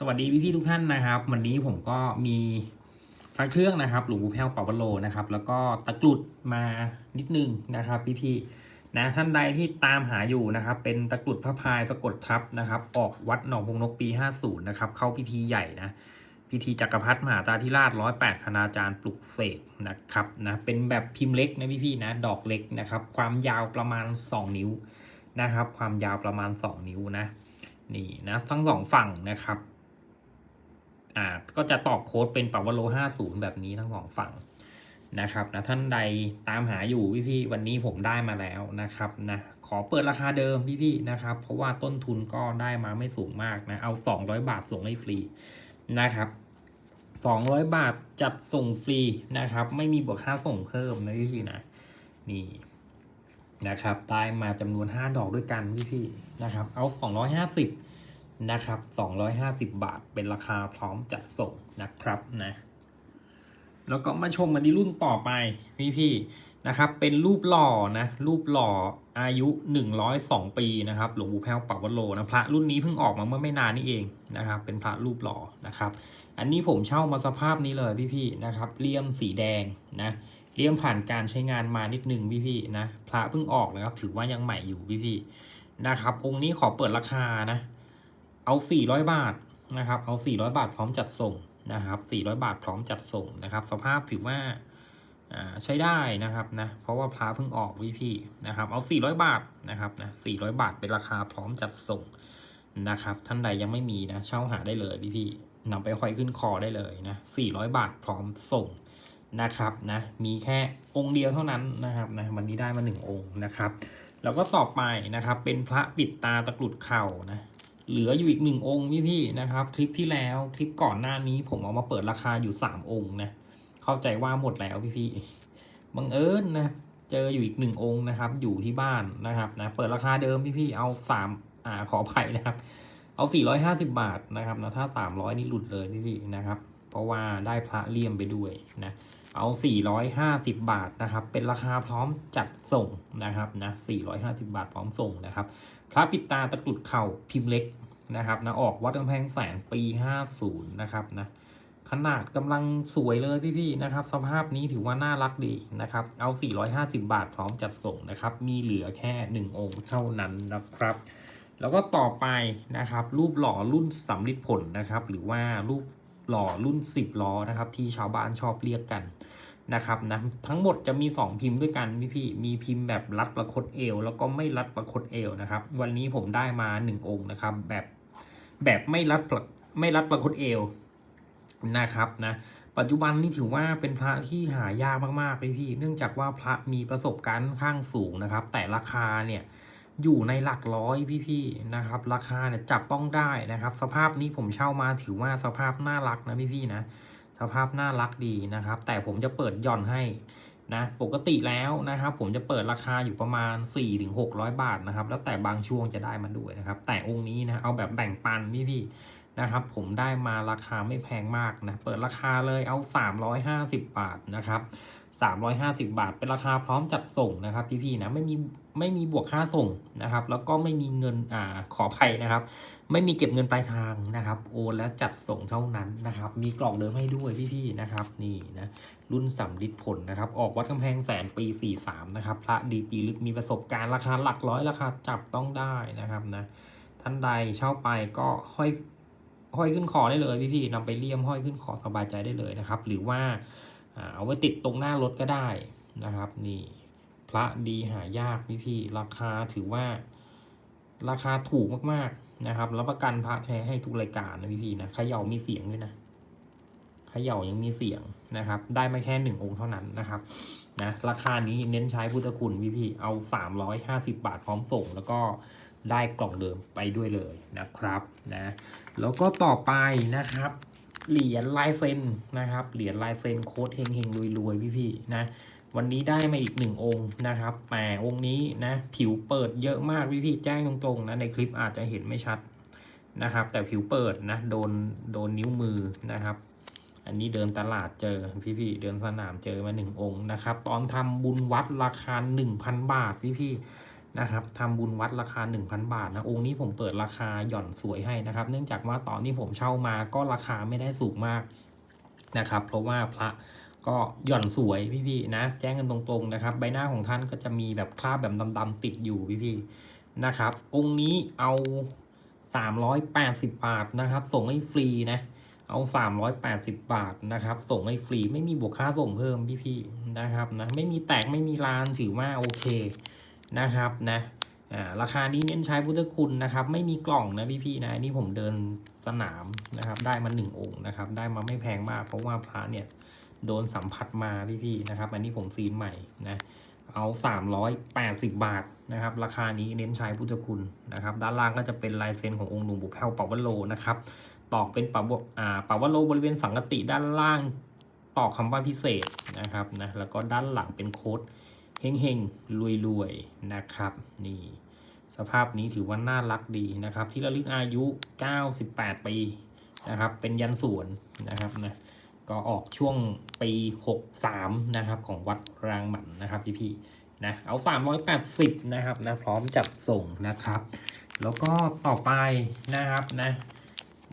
สวัสดีพี่พี่ทุกท่านนะครับ วันนี้ผมก็มีพระเครื่องนะครับ หลวงปู่แพ้วปาวโลนะครับ แล้วก็ตะกรุดมานิดนึงนะครับ พี่พี่นะท่านใดที่ตามหาอยู่นะครับ เป็นตะกรุดพระพายสะกดทับนะครับ ออกวัดหนองพงนกปี 50 นะครับ เข้าพิธีใหญ่นะพิธีจักรพรรดิมหาตาธิราชร้อยแปดคณาจารย์ปลุกเสกนะครับนะเป็นแบบพิมพ์เล็กนะพี่พี่นะดอกเล็กนะครับ ความยาวประมาณ 2 นิ้วนะครับ ความยาวประมาณ 2 นิ้วนะนี่นะทั้งสองฝั่งนะครับ อ่าก็จะตอบโค้ดเป็นปาวโล50 แบบนี้ทั้งสองฝั่งนะครับนะท่านใดตามหาอยู่พี่ๆวันนี้ผมได้มาแล้วนะครับนะขอเปิดราคาเดิมพี่ๆนะครับเพราะว่าต้นทุนก็ได้มาไม่สูงมากนะเอา 200 บาทส่งให้ฟรีนะครับ200 บาทจัดส่งฟรีนะครับ ไม่มีบวกค่าส่งเพิ่มนะพี่ๆนะนี่นะครับได้มาจำนวน 5 ดอกด้วยกันพี่ๆนะครับเอา 250 นะครับ 250 บาทเป็นราคาพร้อมจัดส่งนะครับนะแล้วก็มาชมกันที่รุ่นต่อไปพี่ๆนะครับ เป็นรูปหล่อนะรูปหล่ออายุ 102 ปีนะครับ หลวงปู่แพ้วปากวัโลนะพระรุ่นนี้เพิ่งออกมาเมื่อไม่นานนี้เองนะครับ เป็นพระรูปหล่อนะครับ อันนี้ผมเช่ามาสภาพนี้เลยพี่ๆนะครับเลี่ยมสีแดงนะเลี่ยมผ่านการใช้งานมานิดนึงพี่ๆนะพระเพิ่งออกนะครับ ถือว่ายังใหม่อยู่พี่ๆนะครับ องค์นี้ขอเปิดราคานะ เอา 400 บาทนะครับ เอา 400 บาทพร้อมจัดส่งนะครับ 400 บาทพร้อมจัดส่งนะครับ สภาพถือว่าใช้ได้นะครับนะ เพราะว่าพระเพิ่งออกพี่ๆนะครับ เอา 400 บาทนะครับนะ 400 บาทเป็นราคาพร้อมจัดส่งนะครับ ท่านใดยังไม่มีนะเช่าหาได้เลยพี่ๆนำไปห้อยขึ้นคอได้เลยนะ 400 บาทพร้อมส่งนะครับนะมีแค่องค์เดียวเท่านั้นนะครับนะวันนี้ได้มาหนึ่งองค์นะครับ แล้วก็ต่อไปนะครับเป็นพระปิดตาตะกรุดเข่านะ เหลืออยู่อีกหนึ่งองค์พี่ๆนะครับ คลิปที่แล้วคลิปก่อนหน้านี้ผมเอามาเปิดราคาอยู่สามองค์นะเข้าใจว่าหมดแล้วพี่ๆบังเอิญนะเจออยู่อีกหนึ่งองค์นะครับ อยู่ที่บ้านนะครับนะเปิดราคาเดิมพี่ๆเอาสามอ่าขออภัยนะครับ เอา450บาทนะครับนะถ้า300นี่หลุดเลยพี่ๆนะครับ เพราะว่าได้พระเลี่ยมไปด้วยนะเอา450บาทนะครับ เป็นราคาพร้อมจัดส่งนะครับนะ450บาทพร้อมส่งนะครับ ระปิดตาตะกรุดเข่าพิมพ์เล็กนะครับนะออกวัดกำแพงแสนปี 50 นะครับนะขนาดกำลังสวยเลยพี่ๆนะครับ สภาพนี้ถือว่าน่ารักดีนะครับ เอา 450 บาทพร้อมจัดส่งนะครับ มีเหลือแค่ 1 องค์เท่านั้นนะครับ แล้วก็ต่อไปนะครับ รูปหล่อรุ่นสำลิดผลนะครับ หรือว่ารูปหล่อรุ่น 10 ล้อนะครับ ที่ชาวบ้านชอบเรียกกัน นะครับนะทั้งหมดจะมี 2 พิมพ์ด้วยกันพี่พี่มีพิมพ์แบบรัดประคดเอว แล้วก็ไม่รัดประคดเอวนะครับ วันนี้ผมได้มา 1 องค์นะครับ แบบแบบไม่รัดประไม่รัดประคดเอวนะครับนะปัจจุบันนี่ถือว่าเป็นพระที่หายากมากๆเลยพี่ เนื่องจากว่าพระมีประสบการณ์ข้างสูงนะครับ แต่ราคาเนี่ยอยู่ในหลักร้อยพี่ๆนะครับ ราคาเนี่ยจับต้องได้นะครับ สภาพนี้ผมเช่ามาถือว่าสภาพน่ารักนะพี่ๆนะ สภาพน่ารักดีนะครับ แต่ผมจะเปิดหย่อนให้นะปกติแล้วนะครับ ผมจะเปิดราคาอยู่ประมาณ 4-600 บาทนะครับ แล้วแต่บางช่วงจะได้มาด้วยนะครับ แต่องค์นี้นะเอาแบบแบ่งปันพี่พี่นะครับ ผมได้มาราคาไม่แพงมากนะ เปิดราคาเลยเอา 350 บาทนะครับ 350 บาท เป็นราคาพร้อมจัดส่งนะครับ พี่ๆนะไม่มีไม่มีบวกค่าส่งนะครับ แล้วก็ไม่มีเงินอ่าขออภัยนะครับ ไม่มีเก็บเงินปลายทางนะครับ โอนและจัดส่งเท่านั้นนะครับ มีกล่องเดิมให้ด้วยพี่ๆนะครับ นี่นะรุ่นสำลิดผลนะครับ ออกวัดกำแพงแสนปี 43 นะครับ พระดีปีลึกมีประสบการณ์ราคาหลักร้อยราคาจับต้องได้นะครับนะท่านใดเช่าไปก็ห้อยห้อยขึ้นคอได้เลยพี่ๆนำไปเลี่ยมห้อยขึ้นคอสบายใจได้เลยนะครับ หรือว่าอ่า เอาไว้ติดตรงหน้ารถก็ได้นะครับ นี่พระดีหายากพี่พี่ราคาถือว่า ราคาถูกมากๆนะครับรับประกันพระแท้ให้ทุกรายการนะพี่พี่นะขย่ามีเสียงด้วยนะขย่ายังมีเสียงนะครับ ได้ไม่แค่หนึ่งองค์เท่านั้นนะครับนะราคานี้เน้นใช้พุทธคุณพี่พี่เอาสามร้อยห้าสิบบาทพร้อมส่ง แล้วก็ได้กล่องเดิมไปด้วยเลยนะครับนะแล้วก็ต่อไปนะครับ เหรียญลายเซ็นนะครับ เหรียญลายเซ็นโค้ดเฮงเฮงรวยรวยพี่พี่ๆนะ วันนี้ได้มาอีกหนึ่งองค์นะครับแต่องค์นี้นะ ผิวเปิดเยอะมากพี่พี่ๆแจ้งตรงๆนะในคลิปอาจจะเห็นไม่ชัดนะครับ แต่ผิวเปิดนะโดนโดนนิ้วมือนะครับ อันนี้เดินตลาดเจอพี่พี่ๆเดินสนามเจอมาหนึ่งองค์นะครับ ตอนทำบุญวัดราคา1,000บาทพี่พี่ๆ นะครับทำบุญวัดราคา 1,000 บาทนะองค์นี้ผมเปิดราคาหย่อนสวยให้นะครับ เนื่องจากว่าตอนที่ผมเช่ามาก็ราคาไม่ได้สูงมากนะครับ เพราะว่าพระก็หย่อนสวยพี่ๆนะ แจ้งกันตรงๆนะครับ ใบหน้าของท่านก็จะมีแบบคราบแบบดำๆติดอยู่พี่ๆนะครับ องค์นี้เอา 380 บาทนะครับ ส่งให้ฟรีนะเอา 380 บาทนะครับ ส่งให้ฟรีไม่มีบวกค่าส่งเพิ่มพี่ๆนะครับนะไม่มีแตกไม่มีลานถือว่าโอเค นะครับนะราคานี้เน้นใช้พุทธคุณนะครับ ไม่มีกล่องนะพี่ๆนะนี่ผมเดินสนามนะครับ ได้มาหนึ่งองค์นะครับ ได้มาไม่แพงมากเพราะว่าพระเนี่ยโดนสัมผัสมาพี่ๆนะครับ อันนี้ผมซีนใหม่นะเอา 380 บาทนะครับ ราคานี้เน้นใช้พุทธคุณนะครับ ด้านล่างก็จะเป็นลายเซ็นขององค์หลวงปู่แพ้วปาวัลโลนะครับตอกเป็นปะวอ่าปะวโลบริเวณสังกติด้านล่างตอกคำว่าพิเศษนะครับนะแล้วก็ด้านหลังเป็นโค้ด เฮงเฮงรวยรวยนะครับ นี่ สภาพนี้ถือว่าน่ารักดีนะครับ ที่ระลึกอายุ 98 ปีนะครับ เป็นยันสวนนะครับนะก็ออกช่วงปี 63 นะครับ ของวัดรางหมันนะครับพี่ๆนะเอา 380 นะครับนะพร้อมจัดส่งนะครับ แล้วก็ต่อไปนะครับนะ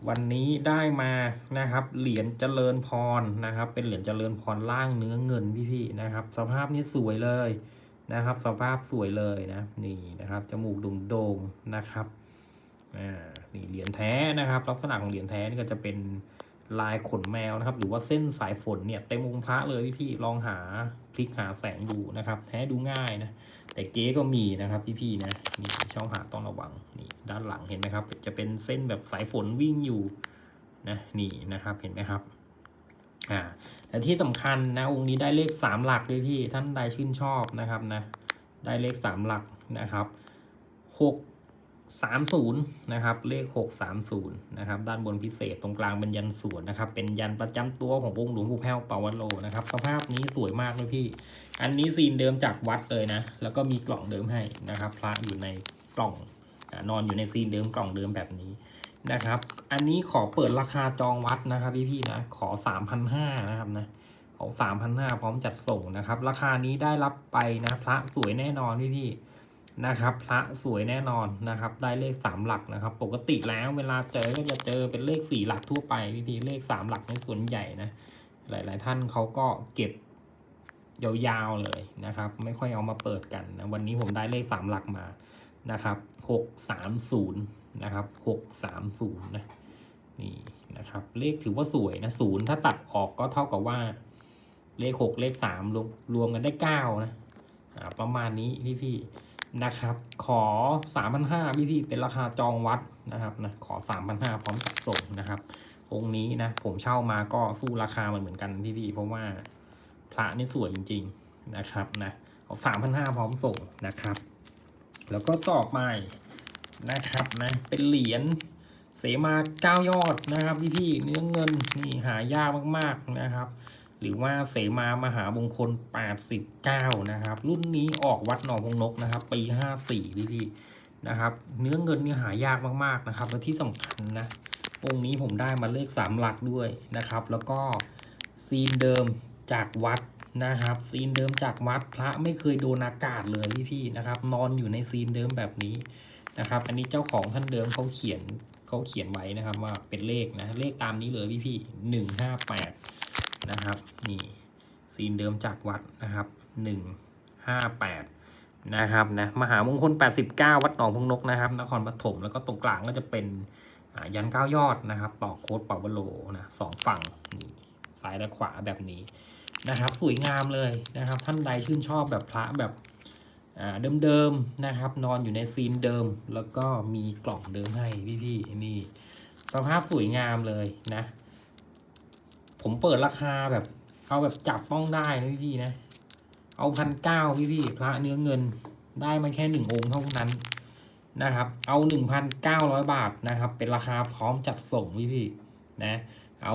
วันนี้ได้มานะครับเหรียญเจริญพรนะครับ เป็นเหรียญเจริญพรล่างเนื้อเงินพี่ๆนะครับ สภาพนี้สวยเลยนะครับ สภาพสวยเลยนะนี่นะครับจมูกโด่งๆนะครับอ่านี่เหรียญแท้นะครับ ลักษณะของเหรียญแท้นี่ก็จะเป็น ลายขนแมวนะครับ หรือว่าเส้นสายฝนเนี่ยเต็มองค์พระเลยพี่ๆลองหาคลิกหาแสงดูนะครับ แท้ดูง่ายนะ แต่เก๊ก็มีนะครับพี่ๆนะนี่ช่องหาต้องระวังนี่ด้านหลังเห็นไหมครับ จะเป็นเส้นแบบสายฝนวิ่งอยู่นะนี่นะครับเห็นไหมครับอ่าแต่ที่สำคัญนะองค์นี้ได้เลขสามหลักด้วยพี่ท่านใดชื่นชอบนะครับนะได้เลขสามหลักนะครับหก สามศูนย์นะครับเลขหกสามศูนย์นะครับด้านบนพิเศษตรงกลางเป็นยันสวนนะครับเป็นยันประจำตัวขององค์หลวงปู่แพ้วเปาวันโลนะครับสภาพนี้สวยมากเลยพี่ อันนี้ซีนเดิมจากวัดเลยนะ แล้วก็มีกล่องเดิมให้นะครับพระอยู่ในกล่องนอนอยู่ในซีนเดิมกล่องเดิมแบบนี้นะครับ อันนี้ขอเปิดราคาจองวัดนะครับพี่ๆนะขอ 3,500นะครับนะของ3,500พร้อมจัดส่งนะครับ ราคานี้ได้รับไปนะพระสวยแน่นอนพี่ๆ นะครับ พระสวยแน่นอนนะครับ ได้เลข3หลักนะครับ ปกติแล้วเวลาเจอก็จะเจอเป็นเลข4หลักทั่วไปพี่ๆเลข3หลักในส่วนใหญ่นะ หลาย ๆ ท่านเขาก็เก็บยาวๆเลยนะครับ ไม่ค่อยเอามาเปิดกันนะวันนี้ผมได้เลขสามหลักมานะครับหกสามศูนย์นะครับหกสามศูนย์นะนี่นะครับ เลขถือว่าสวยนะศูนย์ถ้าตัดออกก็เท่ากับว่า เลขหกเลขสามรวมรวมกันได้เก้านะประมาณนี้พี่ๆ นะครับ ขอสามพันห้าพี่เป็นราคาจองวัดนะครับนะขอสามพันห้าพร้อมจัดส่งนะครับ องค์นี้นะ ผมเช่ามาก็สู้ราคามันเหมือนกันพี่ๆเพราะว่าพระนี่สวยจริง ๆนะครับนะเอาสามพันห้าพร้อมส่งนะครับ แล้วก็ต่อไปนะครับนะเป็นเหรียญเสมาเก้ายอดนะครับ พี่พี่เนื้อเงินนี่หายากมากๆนะครับ หรือว่าเสมามหามงคล 89 นะครับ รุ่นนี้ออกวัดหนองพงนกนะครับ ปี 54 พี่พี่ๆนะครับ เนื้อเงินนี่หายากมากๆนะครับ และที่สำคัญนะองค์นี้ผมได้มาเลขสามหลักด้วยนะครับ แล้วก็ซีนเดิมจากวัดนะครับ ซีนเดิมจากวัดพระไม่เคยโดนอากาศเลยพี่ๆนะครับ นอนอยู่ในซีนเดิมแบบนี้นะครับ อันนี้เจ้าของท่านเดิมเขาเขียนเขาเขียนไว้นะครับว่าเป็นเลขนะ เลขตามนี้เลยพี่ๆหนึ่งห้าแปด นะครับนี่ซีนเดิมจากวัดนะครับหนึ่งห้าแปดนะครับนะมหามงคล 89 วัดหนองพงนกนะครับนครปฐมแล้วก็ตรงกลางก็จะเป็นยันเก้ายอดนะครับ ต่อโค้ดเปาเวโลนะสองฝั่งนี่ซ้ายและขวาแบบนี้นะครับ สวยงามเลยนะครับ ท่านใดชื่นชอบแบบพระแบบเดิมๆนะครับ นอนอยู่ในซีนเดิม แล้วก็มีกล่องเดิมให้พี่ๆนี่สภาพสวยงามเลยนะ ผมเปิดราคาแบบ เอาแบบจับต้องได้นะพี่นะ เอาพันเก้าพี่ๆพระเนื้อเงินได้มาแค่หนึ่งองค์เท่านั้นนะครับ เอาหนึ่งพันเก้าร้อยบาทนะครับ เป็นราคาพร้อมจัดส่งพี่ๆนะ เอา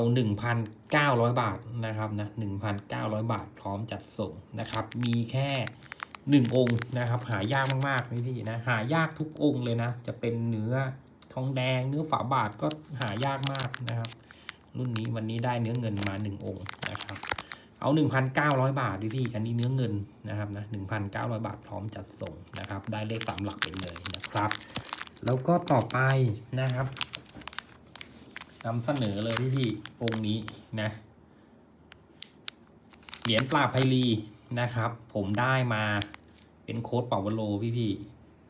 1,900บาทนะครับนะ1,900บาทพร้อมจัดส่งนะครับ มีแค่1องค์นะครับ หายากมากๆพี่พี่นะ หายากทุกองค์เลยนะ จะเป็นเนื้อทองแดงเนื้อฝาบาทก็หายากมากนะครับ รุ่นนี้วันนี้ได้เนื้อเงินมา 1 องค์นะครับ เอาหนึ่งพันเก้าร้อยบาทดิพี่อันนี้เนื้อเงินนะครับนะหนึ่งพันเก้าร้อยบาทพร้อมจัดส่งนะครับ ได้เลขสามหลักไปเลยนะครับ แล้วก็ต่อไปนะครับนำเสนอเลยพี่พี่องค์นี้นะเหรียญปราไพลีนะครับ ผมได้มาเป็นโค้ดเป่าวโลพี่พี่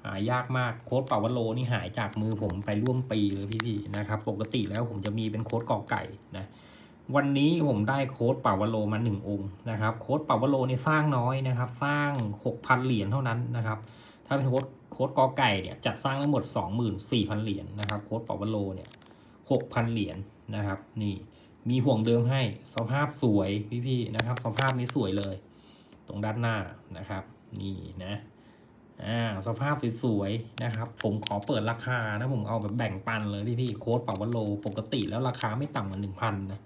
หายากมากโค้ดเป่าวโลนี่หายจากมือผมไปร่วมปีเลยพี่พี่ๆนะครับ ปกติแล้วผมจะมีเป็นโค้ดกอไก่นะวันนี้ผมได้โค้ดเป่าวโลมาหนึ่งองค์นะครับโค้ดเป่าวโลนี่สร้างน้อยนะครับ สร้างหกพันเหรียญเท่านั้นนะครับ ถ้าเป็นโค้ดโค้ดกอไก่เนี่ยจัดสร้างทั้งหมดสองหมื่นสี่พันเหรียญนะครับโค้ดเป่าวโลเนี่ยหกพันเหรียญนะครับนี่มีห่วงเดิมให้สภาพสวยพี่ๆนะครับสภาพนี้สวยเลย ตรงด้านหน้านะครับ นี่นะ อ่าสภาพสวยๆนะครับ ผมขอเปิดราคานะผมเอาแบบแบ่งปันเลยพี่ๆโค้ดป่าวโล ปกติแล้วราคาไม่ต่ำกว่าหนึ่งพันนะ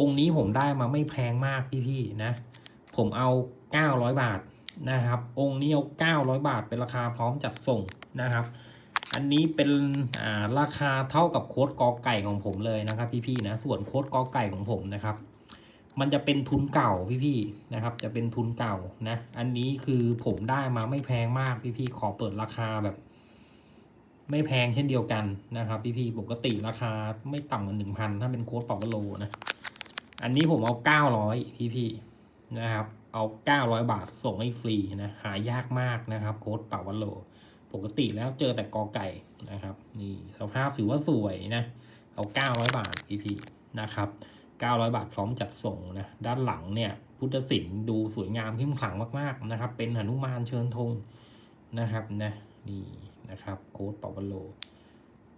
องค์นี้ผมได้มาไม่แพงมากพี่ๆนะ ผมเอา900บาทนะครับ องค์นี้เอา900บาทเป็นราคาพร้อมจัดส่งนะครับ อันนี้เป็นอ่าราคาเท่ากับโค้ดกอไก่ของผมเลยนะครับ พี่ๆนะส่วนโค้ดกอไก่ของผมนะครับ มันจะเป็นทุนเก่าพี่ๆนะครับ จะเป็นทุนเก่านะ อันนี้คือผมได้มาไม่แพงมากพี่ๆขอเปิดราคาแบบ ไม่แพงเช่นเดียวกันนะครับ พี่ๆปกติราคาไม่ต่ำกว่าหนึ่งพันถ้าเป็นโค้ดปอกโลนะ อันนี้ผมเอาเก้าร้อยพี่ๆนะครับ เอาเก้าร้อยบาทส่งให้ฟรีนะหายากมากนะครับ โค้ดเป่าวโล ปกติแล้วเจอแต่กอไก่นะครับ นี่สภาพถือว่าสวยนะ เอา900บาทพี่ๆนะครับ 900 บาทพร้อมจัดส่งนะด้านหลังเนี่ยพุทธศิลป์ดูสวยงามเข้มขลังมากๆนะครับ เป็นหนุมานเชิญธงนะครับนะนี่นะครับโค้ดป่าวโล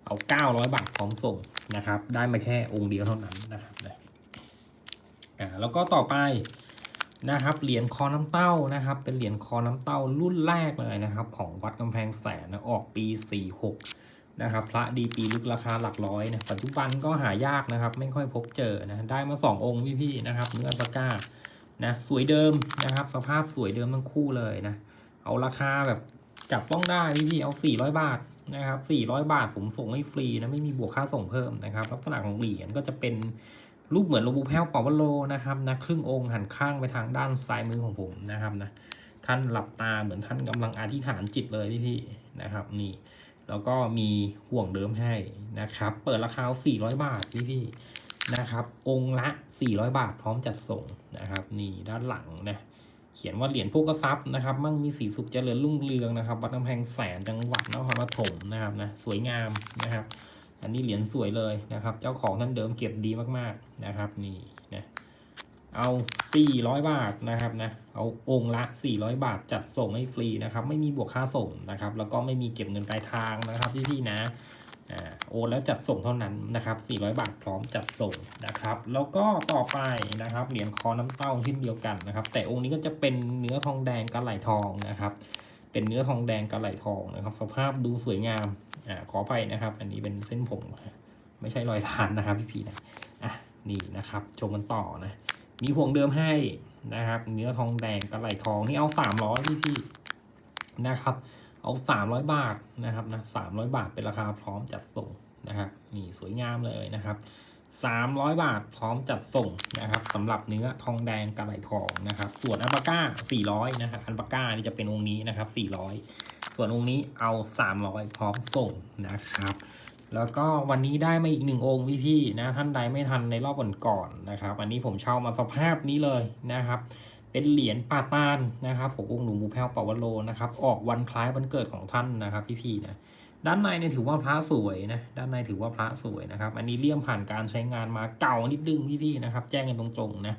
เอา 900 บาทพร้อมส่งนะครับ ได้มาแค่องค์เดียวเท่านั้นนะครับนะอ่าแล้วก็ต่อไปนะครับเหรียญคอน้ำเต้านะครับ เป็นเหรียญคอน้ำเต้ารุ่นแรกเลยนะครับ ของวัดกำแพงแสนนะออกปี 46 นะครับพระดีปีลึกราคาหลักร้อยนะปัจจุบันก็หายากนะครับ ไม่ค่อยพบเจอนะได้มา 2 องค์พี่ๆนะครับเนื้อตะก้านะสวยเดิมนะครับ สภาพสวยเดิมทั้งคู่เลยนะ เอาราคาแบบจับต้องได้พี่ๆเอา 400 บาทนะครับ400 บาทผมส่งให้ฟรีนะไม่มีบวกค่าส่งเพิ่มนะครับ ลักษณะของเหรียญก็จะเป็นรูปเหมือนหลวงปู่แพ้วเป่าวโลนะครับนะครึ่งองค์หันข้างไปทางด้านซ้ายมือของผมนะครับนะท่านหลับตาเหมือนท่านกำลังอธิษฐานจิตเลยพี่ๆนะครับนี่ แล้วก็มีห่วงเดิมให้นะครับ เปิดราคา 400 บาทพี่ๆนะครับ องค์ละ 400 บาทพร้อมจัดส่งนะครับ นี่ด้านหลังนะเขียนว่าเหรียญโภกทรัพย์นะครับ มั่งมีสีสุขเจริญรุ่งเรืองนะครับวัดกำแพงแสนจังหวัดนครปฐมนะครับนะสวยงามนะครับ อันนี้เหรียญสวยเลยนะครับ เจ้าของท่านเดิมเก็บดีมากๆนะครับ นี่นะ เอา 400 บาทนะครับนะ เอาองค์ละ 400 บาทจัดส่งให้ฟรีนะครับ ไม่มีบวกค่าส่งนะครับ แล้วก็ไม่มีเก็บเงินปลายทางนะครับพี่ๆนะอ่าโอนแล้วจัดส่งเท่านั้นนะครับ 400 บาทพร้อมจัดส่งนะครับ แล้วก็ต่อไปนะครับ เหรียญคอน้ำเต้าเช่นเดียวกันนะครับ แต่องค์นี้ก็จะเป็นเนื้อทองแดงกระไหลทองนะครับ เป็นเนื้อทองแดงกระไหลทองนะครับ สภาพดูสวยงามอ่าขอไปนะครับ อันนี้เป็นเส้นผม ไม่ใช่รอยลานนะครับพี่พีนะ อะ นี่นะครับ ชมกันต่อนะ มีห่วงเดิมให้นะครับ เนื้อทองแดงกระไหลทองนี่เอาสามร้อยพี่พี่นะครับ เอาสามร้อยบาทนะครับนะสามร้อยบาทเป็นราคาพร้อมจัดส่งนะครับนี่สวยงามเลยนะครับสามร้อยบาทพร้อมจัดส่งนะครับสำหรับเนื้อทองแดงกระไหลทองนะครับ ส่วนอัลปาก้าสี่ร้อยนะครับอัลปาก้านี่จะเป็นองค์นี้นะครับสี่ร้อยส่วนองค์นี้เอา 300 พร้อมส่งนะครับ แล้วก็วันนี้ได้มาอีกหนึ่งองค์พี่ๆนะ ท่านใดไม่ทันในรอบก่อนๆนะครับ อันนี้ผมเช่ามาสภาพนี้เลยนะครับ เป็นเหรียญปาตานนะครับผมองค์หลวงปู่แพ้วปาวโลนะครับ ออกวันคล้ายวันเกิดของท่านนะครับ พี่ๆนะด้านในเนี่ยถือว่าพระสวยนะด้านในถือว่าพระสวยนะครับ อันนี้เลี่ยมผ่านการใช้งานมาเก่านิดนึงพี่ๆนะครับ แจ้งกันตรงๆนะ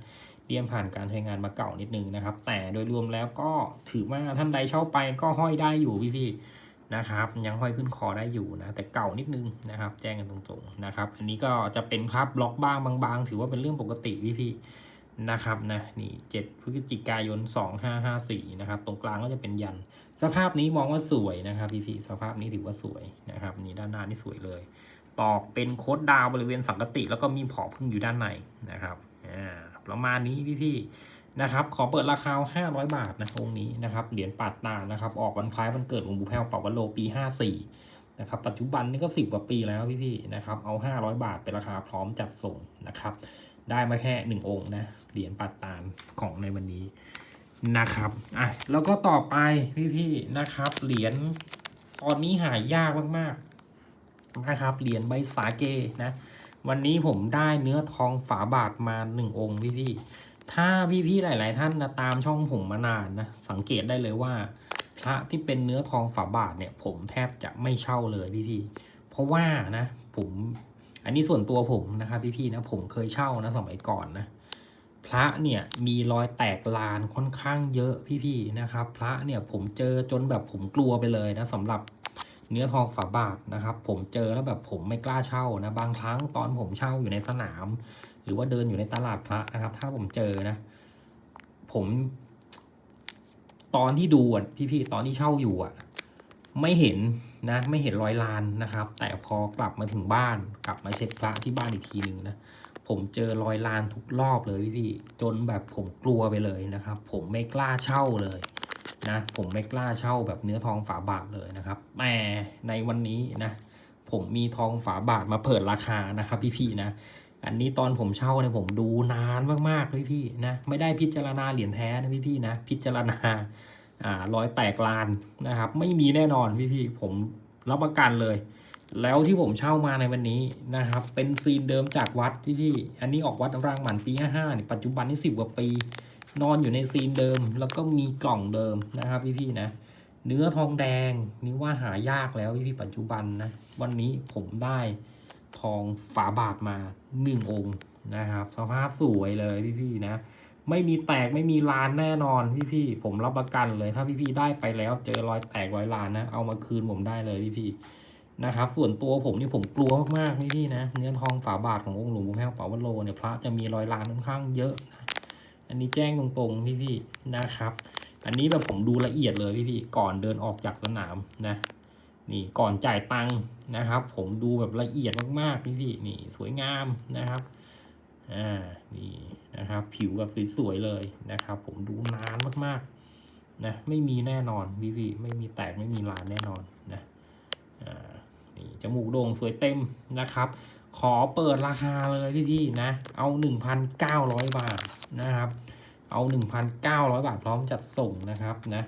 เลี่ยมผ่านการใช้งานมาเก่านิดนึงนะครับ แต่โดยรวมแล้วก็ถือว่าท่านใดเช่าไปก็ห้อยได้อยู่พี่ๆ นะครับ ยังห้อยขึ้นคอได้อยู่นะ แต่เก่านิดนึงนะครับ แจ้งกันตรงๆนะครับ อันนี้ก็จะเป็นภาพบล็อกบ้างบางๆ ถือว่าเป็นเรื่องปกติพี่ๆนะครับนะนี่7พฤศจิกายน2554นะครับ ตรงกลางก็จะเป็นยัน สภาพนี้มองว่าสวยนะครับพี่ๆสภาพนี้ถือว่าสวยนะครับ นี่ด้านหน้านี่สวยเลย ตอกเป็นโคดดาวบริเวณสังกติ แล้วก็มีผอพึ่งอยู่ด้านในนะครับอ่าประมาณนี้พี่ๆ นะครับ ขอเปิดราคา 500 บาทนะองค์นี้นะครับ เหรียญปาดตานะครับ ออกวันคล้ายวันเกิดหลวงปู่แพ้วเป่าวันโลปี 54 นะครับ ปัจจุบันนี่ก็10กว่าปีแล้วพี่ๆนะครับ เอา 500 บาทเป็นราคาพร้อมจัดส่งนะครับ ได้มาแค่หนึ่งองค์นะ เหรียญปัดตานของในวันนี้นะครับ อะ แล้วก็ต่อไปพี่ๆนะครับ เหรียญตอนนี้หายากมากๆนะครับ เหรียญใบสาเกนะ วันนี้ผมได้เนื้อทองฝาบาทมาหนึ่งองค์พี่ๆ ถ้าพี่ๆหลาย ๆ ท่านนะตามช่องผมมานานนะสังเกตได้เลยว่า พระที่เป็นเนื้อทองฝาบาทเนี่ย ผมแทบจะไม่เช่าเลยพี่ๆเพราะว่านะ ผมอันนี้ส่วนตัวผมนะครับพี่ๆนะผมเคยเช่านะสมัยก่อนนะพระเนี่ยมีรอยแตกลานค่อนข้างเยอะพี่ๆนะครับ พระเนี่ยผมเจอจนแบบผมกลัวไปเลยนะสำหรับเนื้อทองฝาบาทนะครับ ผมเจอแล้วแบบผมไม่กล้าเช่านะบางครั้งตอนผมเช่าอยู่ในสนาม รือว่าเดินอยู่ในตลาดพระนะครับ ถ้าผมเจอนะ ผม ตอนที่ดูอะพี่ๆตอนที่เช่าอยู่อะ ไม่เห็นนะ ไม่เห็นรอยลานนะครับ แต่พอกลับมาถึงบ้าน กลับมาเช็คพระที่บ้านอีกทีหนึ่งนะผมเจอรอยลานทุกรอบเลยพี่ๆจนแบบผมกลัวไปเลยนะครับ ผมไม่กล้าเช่าเลยนะผมไม่กล้าเช่าแบบเนื้อทองฝาบาทเลยนะครับแต่ในวันนี้นะผมมีทองฝาบาทมาเปิดราคานะครับพี่ๆนะ อันนี้ตอนผมเช่าเนี่ยผมดูนานมากๆพี่นะไม่ได้พิจารณาเหรียญแท้นะพี่ๆนะพิจารณาอ่ารอยแตกลานนะครับ ไม่มีแน่นอนพี่ๆผมรับประกันเลย แล้วที่ผมเช่ามาในวันนี้นะครับ เป็นซีนเดิมจากวัดพี่ๆอันนี้ออกวัดรางหมันปี55นี่ปัจจุบันนี่สิบกว่าปี นอนอยู่ในซีนเดิม แล้วก็มีกล่องเดิมนะครับพี่ๆนะเนื้อทองแดงนี่ว่าหายากแล้วพี่ๆปัจจุบันนะวันนี้ผมได้ ทองฝาบาทมาหนึ่งองค์นะครับ สภาพสวยเลยพี่ๆนะ ไม่มีแตกไม่มีลานแน่นอนพี่ๆผมรับประกันเลยถ้าพี่ๆได้ไปแล้ว เจอรอยแตกรอยลานนะ เอามาคืนผมได้เลยพี่ๆนะครับ ส่วนตัวผมนี่ผมกลัวมากๆพี่ๆนะเนื้อทองฝาบาทขององค์หลวงปู่แพ้วเป๋าวัโลเนี่ยพระจะมีรอยลานค่อนข้างเยอะนะอันนี้แจ้งตรงๆพี่ๆนะครับ อันนี้แบบผมดูละเอียดเลยพี่ๆก่อนเดินออกจากสนามนะ นี่ก่อนจ่ายตังค์นะครับ ผมดูแบบละเอียดมากๆพี่นี่สวยงามนะครับอ่านี่นะครับ ผิวแบบสวยๆเลยนะครับ ผมดูนานมากๆนะไม่มีแน่นอนพี่ๆไม่มีแตกไม่มีลานแน่นอนนะอ่านี่จมูกโด่งสวยเต็มนะครับ ขอเปิดราคาเลยพี่ๆนะเอา 1,900 บาทนะครับ เอา 1,900 บาทพร้อมจัดส่งนะครับนะ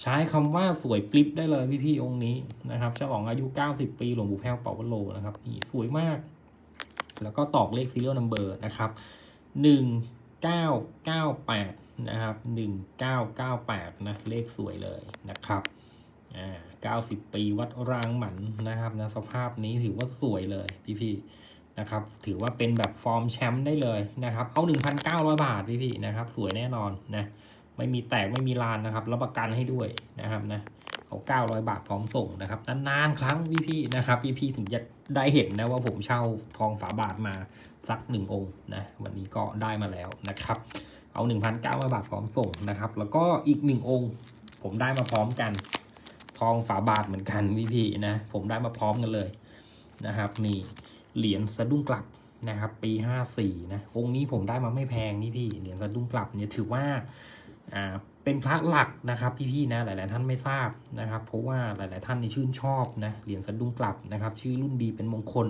ใช้คำว่าสวยกริปได้เลยพี่พี่ๆองค์นี้นะครับเจ้าของอายุ 90 ปีหลวงปู่แพ้วเป่าวโลนะครับนี่สวยมาก แล้วก็ตอกเลข serial number นะครับ 1998 นะครับ 1998 นะ เลขสวยเลยนะครับอ่า90 ปีวัดรางหมันนะครับนะสภาพนี้ถือว่าสวยเลยพี่พี่ๆนะครับถือว่าเป็นแบบฟอร์มแชมป์ได้เลยนะครับ เอา 1,900 บาทพี่พี่ๆนะครับ สวยแน่นอนนะ ไม่มีแตกไม่มีลานนะครับรับประกันให้ด้วยนะครับนะเอา900 บาทพร้อมส่งนะครับนานๆครั้งพี่ๆนะครับพี่ๆถึงจะได้เห็นนะว่าผมเช่าทองฝาบาทมาสักหนึ่งองค์นะวันนี้ก็ได้มาแล้วนะครับ เอา1,900บาทพร้อมส่งนะครับ แล้วก็อีกหนึ่งองค์ ผมได้มาพร้อมกัน ทองฝาบาทเหมือนกันพี่ๆนะผมได้มาพร้อมกันเลยนะครับนี่เหรียญสะดุ้งกลับนะครับ ปี 54นะองค์นี้ผมได้มาไม่แพงนี่พี่เหรียญสะดุ้งกลับเนี่ยถือว่า อ่าเป็นพระหลักนะครับพี่ๆนะหลาย ๆ ท่านไม่ทราบนะครับ เพราะว่าหลาย ๆ ท่านนี่ชื่นชอบนะเหรียญสะดุ้งกลับนะครับ ชื่อรุ่นดีเป็นมงคล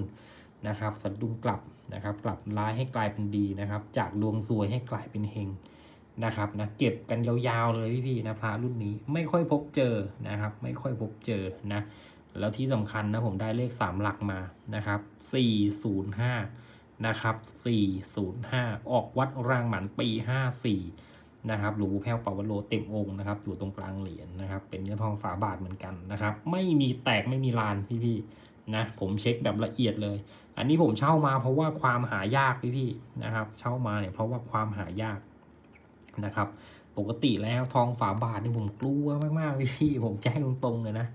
นะครับสะดุ้งกลับนะครับ กลับร้ายให้กลายเป็นดีนะครับ จากดวงซวยให้กลายเป็นเฮงนะครับนะเก็บกันยาวๆเลยพี่ๆนะพระรุ่นนี้ไม่ค่อยพบเจอนะครับ ไม่ค่อยพบเจอนะแล้วที่สำคัญนะผมได้เลข 3 หลักมานะครับ 405 นะครับ 405 ออกวัดรางหมันปี 54 นะครับหลวงปู่แพ้วปาวโลเต็มองค์นะครับ อยู่ตรงกลางเหรียญนะครับ เป็นเนื้อทองฝาบาทเหมือนกันนะครับ ไม่มีแตกไม่มีลานพี่ๆนะผมเช็คแบบละเอียดเลย อันนี้ผมเช่ามาเพราะว่าความหายากพี่ๆนะครับ เช่ามาเนี่ยเพราะว่าความหายากนะครับ ปกติแล้วทองฝาบาทนี่ผมกลัวมากๆพี่ๆผมแจ้งตรงๆเลยนะ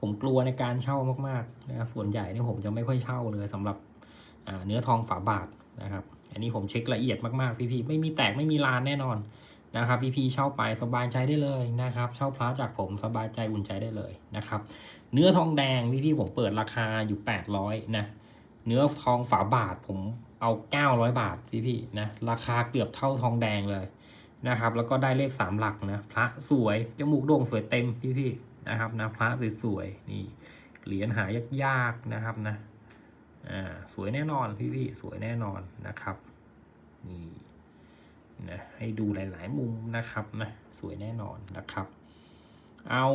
ผมกลัวในการเช่ามากๆนะครับส่วนใหญ่เนี่ยผมจะไม่ค่อยเช่าเลยสำหรับเนื้อทองฝาบาทนะครับ อันนี้ผมเช็คละเอียดมากๆพี่ๆไม่มีแตกไม่มีลานแน่นอน นะครับพี่ๆเช่าไปสบายใจได้เลยนะครับ เช่าพระจากผมสบายใจอุ่นใจได้เลยนะครับ เนื้อทองแดงพี่ๆผมเปิดราคาอยู่ 800นะเนื้อทองฝาบาทผมเอา 900 บาทพี่ๆนะราคาเกือบเท่าทองแดงเลยนะครับ แล้วก็ได้เลขสามหลักนะพระสวยจมูกโด่งสวยเต็มพี่ๆนะครับนะพระสวยๆนี่เหรียญหายากๆนะครับนะอ่าสวยแน่นอนพี่ๆสวยแน่นอนนะครับนี่ นะให้ดูหลาย ๆ มุมนะครับนะสวยแน่นอนนะครับ เอา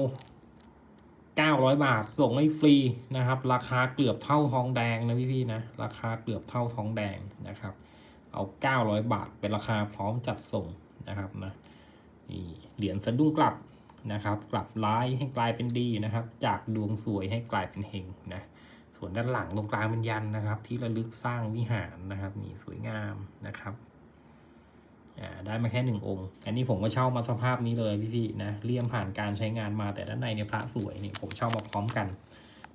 900 บาทส่งให้ฟรีนะครับ ราคาเกือบเท่าทองแดงนะพี่ๆนะราคาเกือบเท่าทองแดงนะครับ เอา 900 บาทเป็นราคาพร้อมจัดส่งนะครับนะนี่เหรียญสะดุ้งกลับนะครับ กลับร้ายให้กลายเป็นดีนะครับ จากดวงสวยให้กลายเป็นเฮงนะส่วนด้านหลังตรงกลางเป็นยันนะครับ ที่ระลึกสร้างวิหารนะครับนี่สวยงามนะครับ อ่าได้มาแค่หนึ่งองค์ อันนี้ผมก็เช่ามาสภาพนี้เลยพี่ๆนะเลี่ยมผ่านการใช้งานมาแต่ด้านในเนี่ยพระสวยนี่ผมเช่ามาพร้อมกัน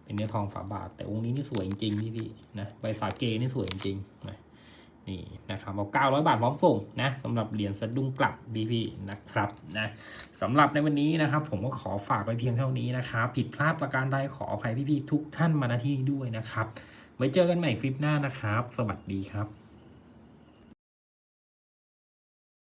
เป็นเนื้อทองฝาบาท แต่องค์นี้นี่สวยจริงๆพี่ๆนะใบสาเกนี่สวยจริงๆนะนี่นะครับเอา 900 บาทพร้อมส่งนะสำหรับเหรียญสะดุ้งกลับพี่ๆนะครับนะสำหรับในวันนี้นะครับ ผมก็ขอฝากไปเพียงเท่านี้นะครับ ผิดพลาดประการใดขออภัยพี่ๆทุกท่านมาณที่นี้ด้วยนะครับ ไว้เจอกันใหม่คลิปหน้านะครับ สวัสดีครับ